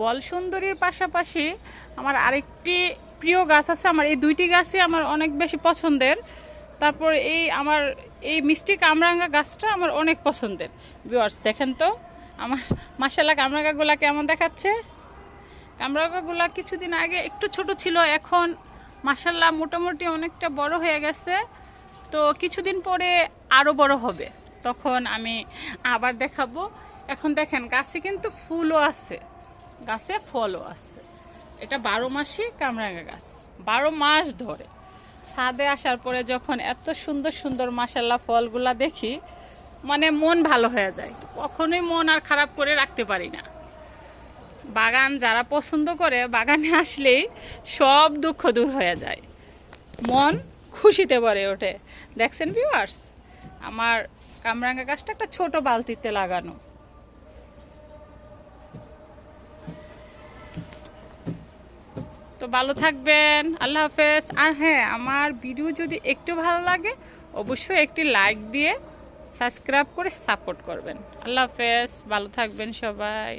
বল সুন্দরীর পাশাপাশি আমার আরেকটি প্রিয় গাছ আছে। আমার এই দুইটি গাছই আমার অনেক বেশি পছন্দের। তারপর এই আমার এই মিষ্টি কামরাঙ্গা গাছটা আমার অনেক পছন্দের। ভিউয়ার্স দেখেন তো, আমার মাসাল্লাহ কামরাঙ্গাগুলা কেমন দেখাচ্ছে? কামরাঙ্গাগুলা কিছুদিন আগে একটু ছোট ছিল, এখন মাসাল্লাহ মোটামুটি অনেকটা বড় হয়ে গেছে। তো কিছুদিন পরে আরও বড় হবে। তখন আমি আবার দেখাবো। এখন দেখেন গাছে কিন্তু ফুলও আছে। গাছে ফলও আছে। এটা বারো মাসই কামরাঙ্গা গাছ। বারো মাস ধরে। ছাদে আসার পরে যখন এত সুন্দর সুন্দর মাসাল্লাহ ফলগুলা দেখি মানে মন ভালো হয়ে যায়। কখনোই মন আর খারাপ করে রাখতে পারি না। বাগান যারা পছন্দ করে, বাগানে আসলেই সব দুঃখ দূর হয়ে যায়। মন খুশিতে ভরে ওঠে। দেখছেন ভিউয়ার্স আমার কামরাঙ্গা গাছটা একটা ছোট বালতিতে লাগানো। তো ভালো থাকবেন, আল্লাহ হাফেজ। আর হ্যাঁ আমার ভিডিও যদি একটু ভালো লাগে, অবশ্যই একটি লাইক দিয়ে সাবস্ক্রাইব করে সাপোর্ট করবেন। আল্লাহ হাফেজ, ভালো থাকবেন সবাই।